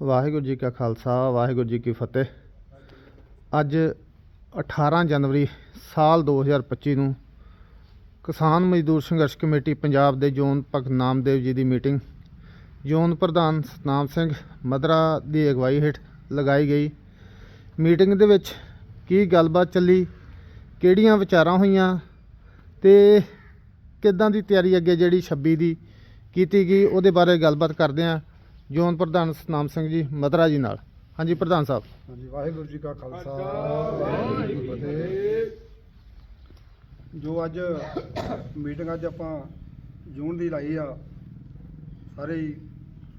ਵਾਹਿਗੁਰੂ ਜੀ ਕਾ ਖਾਲਸਾ, ਵਾਹਿਗੁਰੂ ਜੀ ਕੀ ਫਤਿਹ। ਅੱਜ 18 ਜਨਵਰੀ ਸਾਲ 2025 ਨੂੰ ਕਿਸਾਨ ਮਜ਼ਦੂਰ ਸੰਘਰਸ਼ ਕਮੇਟੀ ਪੰਜਾਬ ਦੇ ਜ਼ੋਨ ਭਗਤ ਨਾਮਦੇਵ ਜੀ ਦੀ ਮੀਟਿੰਗ, ਜ਼ੋਨ ਪ੍ਰਧਾਨ ਸਤਨਾਮ ਸਿੰਘ ਮਦਰਾ ਦੀ ਅਗਵਾਈ ਹੇਠ ਲਗਾਈ ਗਈ। ਮੀਟਿੰਗ ਦੇ ਵਿੱਚ ਕੀ ਗੱਲਬਾਤ ਚੱਲੀ, ਕਿਹੜੀਆਂ ਵਿਚਾਰਾਂ ਹੋਈਆਂ ਤੇ ਕਿੱਦਾਂ ਦੀ ਤਿਆਰੀ ਅੱਗੇ ਜਿਹੜੀ 26 ਦੀ ਕੀਤੀ ਗਈ, ਉਹਦੇ ਬਾਰੇ ਗੱਲਬਾਤ ਕਰਦੇ ਹਾਂ। ਜ਼ੋਨ ਪ੍ਰਧਾਨ ਸਤਨਾਮ ਸਿੰਘ ਜੀ ਮਦਰਾ ਜੀ ਨਾਲ। ਹਾਂਜੀ ਪ੍ਰਧਾਨ ਸਾਹਿਬ। ਹਾਂਜੀ ਵਾਹਿਗੁਰੂ ਜੀ ਕਾ ਖਾਲਸਾ ਵਾਹਿਗੁਰੂ ਜੀ ਕੀ ਫਤਿਹ। ਜੋ ਅੱਜ ਮੀਟਿੰਗ ਅੱਜ ਆਪਾਂ ਜੂਨ ਦੀ ਲਾਈ ਆ ਸਾਰੇ ਹੀ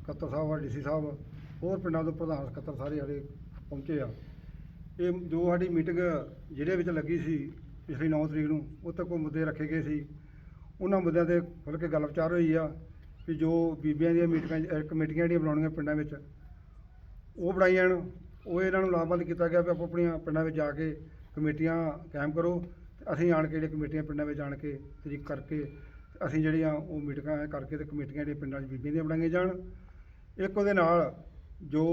ਸਕੱਤਰ ਸਾਹਿਬ ਆ ਡੀਸੀ ਸਾਹਿਬ ਹੋਰ ਪਿੰਡਾਂ ਤੋਂ ਪ੍ਰਧਾਨ ਸਕੱਤਰ ਸਾਰੇ ਸਾਡੇ ਪਹੁੰਚੇ ਆ। ਇਹ ਜੋ ਸਾਡੀ ਮੀਟਿੰਗ ਜਿਹੜੇ ਵਿੱਚ ਲੱਗੀ ਸੀ ਪਿਛਲੀ 9 ਤਰੀਕ ਨੂੰ ਉਹ ਤੱਕ ਕੋਈ ਮੁੱਦੇ ਰੱਖੇ ਗਏ ਸੀ। ਉਹਨਾਂ ਮੁੱਦਿਆਂ ਤੇ ਖੁੱਲ੍ਹ ਕੇ ਗੱਲ ਵਿਚਾਰ ਹੋਈ ਆ। ਵੀ ਜੋ ਬੀਬੀਆਂ ਦੀਆਂ ਮੀਟਿੰਗਾਂ ਅਹ ਕਮੇਟੀਆਂ ਜਿਹੜੀਆਂ ਬਣਾਉਣੀਆਂ ਪਿੰਡਾਂ ਵਿੱਚ, ਉਹ ਬਣਾਈਆਂ ਜਾਣ, ਉਹ ਇਹਨਾਂ ਨੂੰ ਲਾਭਬੰਦ ਕੀਤਾ ਗਿਆ ਵੀ ਆਪੋ ਆਪਣੀਆਂ ਪਿੰਡਾਂ ਵਿੱਚ ਜਾ ਕੇ ਕਮੇਟੀਆਂ ਕਾਇਮ ਕਰੋ, ਤੇ ਅਸੀਂ ਆਣ ਕੇ ਜਿਹੜੀਆਂ ਕਮੇਟੀਆਂ ਪਿੰਡਾਂ ਵਿੱਚ ਆਣ ਕੇ ਤਰੀਕ ਕਰਕੇ ਤੇ ਅਸੀਂ ਜਿਹੜੀਆਂ ਉਹ ਮੀਟਿੰਗਾਂ ਕਰਕੇ ਤੇ ਕਮੇਟੀਆਂ ਜਿਹੜੀਆਂ ਪਿੰਡਾਂ 'ਚ ਬੀਬੀਆਂ ਦੀਆਂ ਬਣਾਈਆਂ ਜਾਣ। ਇੱਕ ਉਹਦੇ ਨਾਲ ਜੋ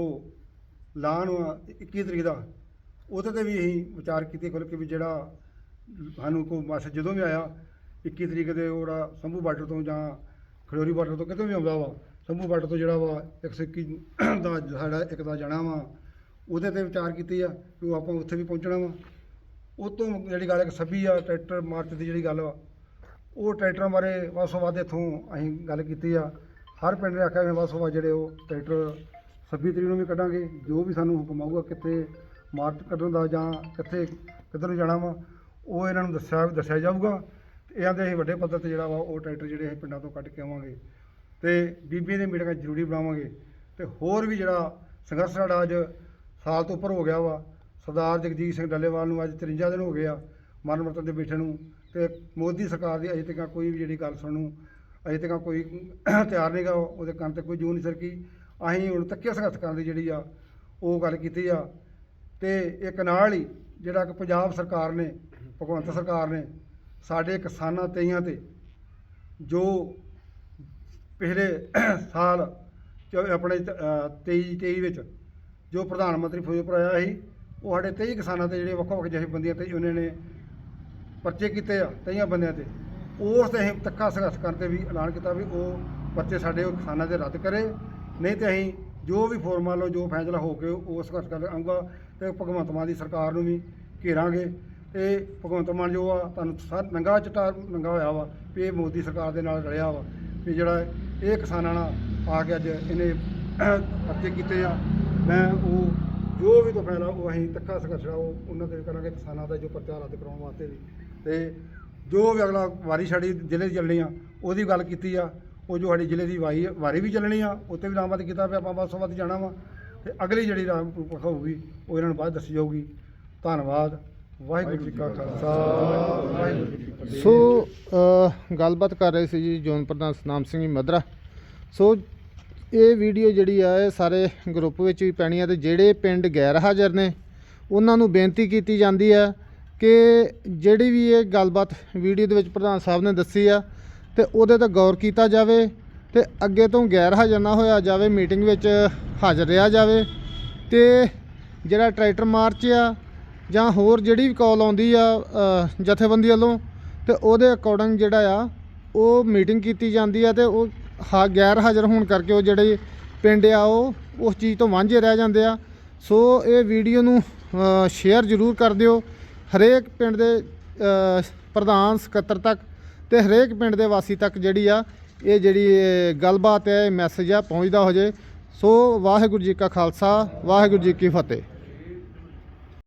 ਲਾਨ 21 ਤਰੀਕ ਦਾ, ਉਹਦੇ ਤੇ ਵੀ ਅਸੀਂ ਵਿਚਾਰ ਕੀਤੇ ਖੁੱਲ੍ਹ ਕੇ ਵੀ ਜਿਹੜਾ ਸਾਨੂੰ ਕੋਈ ਮੈਸੇਜ ਜਦੋਂ ਵੀ ਆਇਆ 21 ਤਰੀਕ ਦੇ ਉਹਦਾ ਸੰਭੂ ਬਾਰਡਰ ਤੋਂ ਜਾਂ ਖੜੋਰੀ ਬਾਰਡਰ ਤੋਂ ਕਿਤੇ ਵੀ ਆਉਂਦਾ ਵਾ, ਸੰਭੂ ਬਾਰਡਰ ਤੋਂ ਜਿਹੜਾ ਵਾ 121 ਦਾ ਸਾਡਾ ਇੱਕ ਦਾ ਜਾਣਾ ਵਾ, ਉਹਦੇ ਤੇ ਵਿਚਾਰ ਕੀਤੀ ਆ ਕਿ ਉਹ ਆਪਾਂ ਉੱਥੇ ਵੀ ਪਹੁੰਚਣਾ ਵਾ। ਉਹ ਤੋਂ ਜਿਹੜੀ ਗੱਲ ਇੱਕ ਸੱਭੀ ਆ, ਟਰੈਕਟਰ ਮਾਰਚ ਦੀ ਜਿਹੜੀ ਗੱਲ ਵਾ, ਉਹ ਟਰੈਕਟਰਾਂ ਬਾਰੇ ਵੱਧ ਤੋਂ ਵੱਧ ਇੱਥੋਂ ਅਸੀਂ ਗੱਲ ਕੀਤੀ ਆ। ਹਰ ਪਿੰਡ ਨੇ ਆਖਿਆ ਵੀ ਵੱਧ ਤੋਂ ਵੱਧ ਜਿਹੜੇ ਉਹ ਟਰੈਕਟਰ 26 ਤਰੀਕ ਨੂੰ ਵੀ ਕੱਢਾਂਗੇ, ਜੋ ਵੀ ਸਾਨੂੰ ਹੁਕਮ ਆਊਗਾ ਕਿੱਥੇ ਮਾਰਚ ਕੱਢਣ ਦਾ ਜਾਂ ਕਿੱਥੇ ਕਿੱਧਰ ਨੂੰ ਜਾਣਾ ਵਾ, ਉਹ ਇਹਨਾਂ ਨੂੰ ਦੱਸਿਆ ਦੱਸਿਆ ਜਾਊਗਾ। ਤੇ ਇਹਨਾਂ ਦੇ ਅਸੀਂ ਵੱਡੇ ਪੱਧਰ ਤੇ ਜਿਹੜਾ ਵਾ ਉਹ ਟਰੈਕਟਰ ਜਿਹੜੇ ਅਸੀਂ ਪਿੰਡਾਂ ਤੋਂ ਕੱਢ ਕੇ ਆਵਾਂਗੇ ਤੇ ਬੀਬੀਆਂ ਦੀਆਂ ਮੀਟਿੰਗਾਂ ਜ਼ਰੂਰੀ ਬਣਾਵਾਂਗੇ ਤੇ ਹੋਰ ਵੀ ਜਿਹੜਾ ਸੰਘਰਸ਼ ਸਾਡਾ ਅੱਜ ਸਾਲ ਤੋਂ ਉੱਪਰ ਹੋ ਗਿਆ ਵਾ, ਸਰਦਾਰ ਜਗਜੀਤ ਸਿੰਘ ਡੱਲੇਵਾਲ ਨੂੰ ਅੱਜ 53 ਦਿਨ ਹੋ ਗਏ ਆ ਮਰਨ ਮਰਤਨ ਦੇ ਬੈਠੇ ਨੂੰ ਤੇ ਮੋਦੀ ਸਰਕਾਰ ਦੀ ਅਜੇ ਤੱਕ ਕੋਈ ਵੀ ਜਿਹੜੀ ਗੱਲ ਸੁਣਨ ਨੂੰ ਅਜੇ ਤੱਕ ਕੋਈ ਤਿਆਰ ਨਹੀਂਗਾ ਉਹਦੇ ਕੰਨ ਤੇ ਕੋਈ ਜੂ ਨਹੀਂ ਸਰਕੀ। ਅਸੀਂ ਹੁਣ ਤੱਕਿਆ ਸੰਘਰਸ਼ ਕਰਨ ਦੀ ਜਿਹੜੀ ਆ ਉਹ ਗੱਲ ਕੀਤੀ ਆ ਤੇ ਇੱਕ ਨਾਲ ਹੀ ਜਿਹੜਾ ਕਿ ਪੰਜਾਬ ਸਰਕਾਰ ਨੇ, ਭਗਵੰਤ ਸਰਕਾਰ ਨੇ ਸਾਡੇ ਕਿਸਾਨਾਂ ਤੇਈਆਂ ਤੇ, ਜੋ ਪਿਛਲੇ ਸਾਲ ਚ- ਆਪਣੇ 23 23 ਵਿੱਚ ਜੋ ਪ੍ਰਧਾਨ ਮੰਤਰੀ ਫਿਰੋਜ਼ਪੁਰ ਆਇਆ ਸੀ, ਉਹ ਸਾਡੇ 23 ਕਿਸਾਨਾਂ ਤੇ ਜਿਹੜੇ ਵੱਖ ਵੱਖ ਜਥੇਬੰਦੀਆਂ ਤੇ ਉਹਨਾਂ ਨੇ ਪਰਚੇ ਕੀਤੇ ਆ, ਤਈਆਂ ਬੰਦਿਆਂ ਤੇ। ਉਸ ਤੇ ਅਸੀਂ ਤੱਕਾ ਸੰਘਰਸ਼ ਕਰਨ ਤੇ ਵੀ ਐਲਾਨ ਕੀਤਾ ਵੀ ਉਹ ਪਰਚੇ ਸਾਡੇ ਉਹ ਕਿਸਾਨਾਂ ਦੇ ਰੱਦ ਕਰੇ। ਨਹੀਂ ਤੇ ਅਸੀਂ ਜੋ ਵੀ ਫੋਰਮਾ ਲਓ ਜੋ ਫੈਸਲਾ ਹੋ ਕੇ ਉਹ ਸੰਘਰਸ਼ ਕਰ ਆਊਗਾ ਤੇ ਭਗਵੰਤ ਮਾਨ ਦੀ ਸਰਕਾਰ ਨੂੰ ਵੀ ਘੇਰਾਂਗੇ। ਇਹ ਭਗਵੰਤ ਮਾਨ ਜੋ ਆ, ਤੁਹਾਨੂੰ ਸਰ ਨੰਗਾ ਚਟਾ ਨੰਗਾ ਹੋਇਆ ਵਾ ਵੀ ਇਹ ਮੋਦੀ ਸਰਕਾਰ ਦੇ ਨਾਲ ਰਲਿਆ ਵਾ ਵੀ ਜਿਹੜਾ ਇਹ ਕਿਸਾਨਾਂ ਨਾਲ ਆ ਕੇ ਅੱਜ ਇਹਨੇ ਪਰਚੇ ਕੀਤੇ ਆ। ਮੈਂ ਉਹ ਜੋ ਵੀ ਤੋਂ ਫੈਲਾ ਉਹ ਅਸੀਂ ਤੱਕਾ ਸੰਘਰਸ਼ ਆ ਉਹ ਉਹਨਾਂ ਤੇ ਕਰਾਂਗੇ ਕਿਸਾਨਾਂ ਦਾ ਜੋ ਪ੍ਰਚਾਰ ਰੱਦ ਕਰਾਉਣ ਵਾਸਤੇ ਵੀ। ਤੇ ਜੋ ਵੀ ਅਗਲਾ ਵਾਰੀ ਸਾਡੀ ਜ਼ਿਲ੍ਹੇ ਦੀ ਚੱਲਣੀ ਆ, ਉਹਦੀ ਗੱਲ ਕੀਤੀ ਆ। ਉਹ ਜੋ ਸਾਡੀ ਜ਼ਿਲ੍ਹੇ ਦੀ ਵਾਰੀ ਵਾਰੀ ਵੀ ਚੱਲਣੀ ਆ, ਉੱਤੇ ਵੀ ਲਾਮਬੰਦ ਕੀਤਾ ਵੀ ਆਪਾਂ ਵੱਧ ਤੋਂ ਵੱਧ ਜਾਣਾ ਵਾ। ਤੇ ਅਗਲੀ ਜਿਹੜੀ ਰਾਮ, ਹੋਊਗੀ, ਉਹ ਇਹਨਾਂ ਨੂੰ ਬਾਅਦ ਦੱਸੀ ਜਾਊਗੀ। ਧੰਨਵਾਦ। ਵਾਹਿਗੁਰੂ ਜੀ ਕਾ ਖਾਲਸਾ, ਵਾਹਿਗੁਰੂ ਜੀ ਕੀ ਫਤਿਹ। ਸੋ ਗੱਲਬਾਤ ਕਰ ਰਹੇ ਸੀ ਜੀ ਜ਼ੋਨ ਪ੍ਰਧਾਨ ਸਤਨਾਮ ਸਿੰਘ ਜੀ ਮਦਰਾ। ਸੋ, ਇਹ ਵੀਡੀਓ ਜਿਹੜੀ ਆ, ਇਹ ਸਾਰੇ ਗਰੁੱਪ ਵਿੱਚ ਵੀ ਪੈਣੀ ਆ ਤੇ ਜਿਹੜੇ ਪਿੰਡ ਗੈਰ ਹਾਜ਼ਰ ਨੇ, ਉਹਨਾਂ ਨੂੰ ਬੇਨਤੀ ਕੀਤੀ ਜਾਂਦੀ ਆ ਕਿ ਜਿਹੜੀ ਵੀ ਇਹ ਗੱਲਬਾਤ ਵੀਡੀਓ ਦੇ ਵਿੱਚ ਪ੍ਰਧਾਨ ਸਾਹਿਬ ਨੇ ਦੱਸੀ ਆ, ਤੇ ਉਹਦੇ ਤੇ ਗੌਰ ਕੀਤਾ ਜਾਵੇ ਤੇ ਅੱਗੇ ਤੋਂ ਗੈਰ ਹਾਜ਼ਰ ਨਾ ਹੋਇਆ ਜਾਵੇ, ਮੀਟਿੰਗ ਵਿੱਚ ਹਾਜ਼ਰ ਰਿਹਾ ਜਾਵੇ ਤੇ ਜਿਹੜਾ ਟਰੈਕਟਰ ਮਾਰਚ ਆ ਜਾਂ ਹੋਰ ਜਿਹੜੀ ਵੀ ਕਾਲ ਆਉਂਦੀ ਆ ਅ, ਜਥੇਬੰਦੀ ਵੱਲੋਂ ਤੇ ਉਹਦੇ ਅਕੋਰਡਿੰਗ ਜਿਹੜਾ ਆ ਉਹ ਮੀਟਿੰਗ ਕੀਤੀ ਜਾਂਦੀ ਆ ਤੇ ਉਹ ਹਾ ਗੈਰ ਹਾਜ਼ਰ ਹੋਣ ਕਰਕੇ ਉਹ ਜਿਹੜੇ ਪਿੰਡ ਆ ਉਹ ਉਸ ਚੀਜ਼ ਤੋਂ ਵਾਂਝੇ ਰਹਿ ਜਾਂਦੇ ਆ। ਸੋ ਇਹ ਵੀਡੀਓ ਨੂੰ ਸ਼ੇਅਰ ਜ਼ਰੂਰ ਕਰ ਦਿਓ। ਹਰੇਕ ਪਿੰਡ ਦੇ ਪ੍ਰਧਾਨ ਸਕੱਤਰ ਤੱਕ ਤੇ ਹਰੇਕ ਪਿੰਡ ਦੇ ਵਾਸੀ ਤੱਕ ਜਿਹੜੀ ਆ ਇਹ ਜਿਹੜੀ ਇਹ ਗੱਲਬਾਤ ਹੈ ਮੈਸੇਜ ਆ ਪਹੁੰਚਦਾ ਹੋ ਜੇ। ਸੋ ਵਾਹਿਗੁਰੂ ਜੀ ਕਾ ਖਾਲਸਾ ਵਾਹਿਗੁਰੂ ਜੀ ਕੀ ਫਤਿਹ।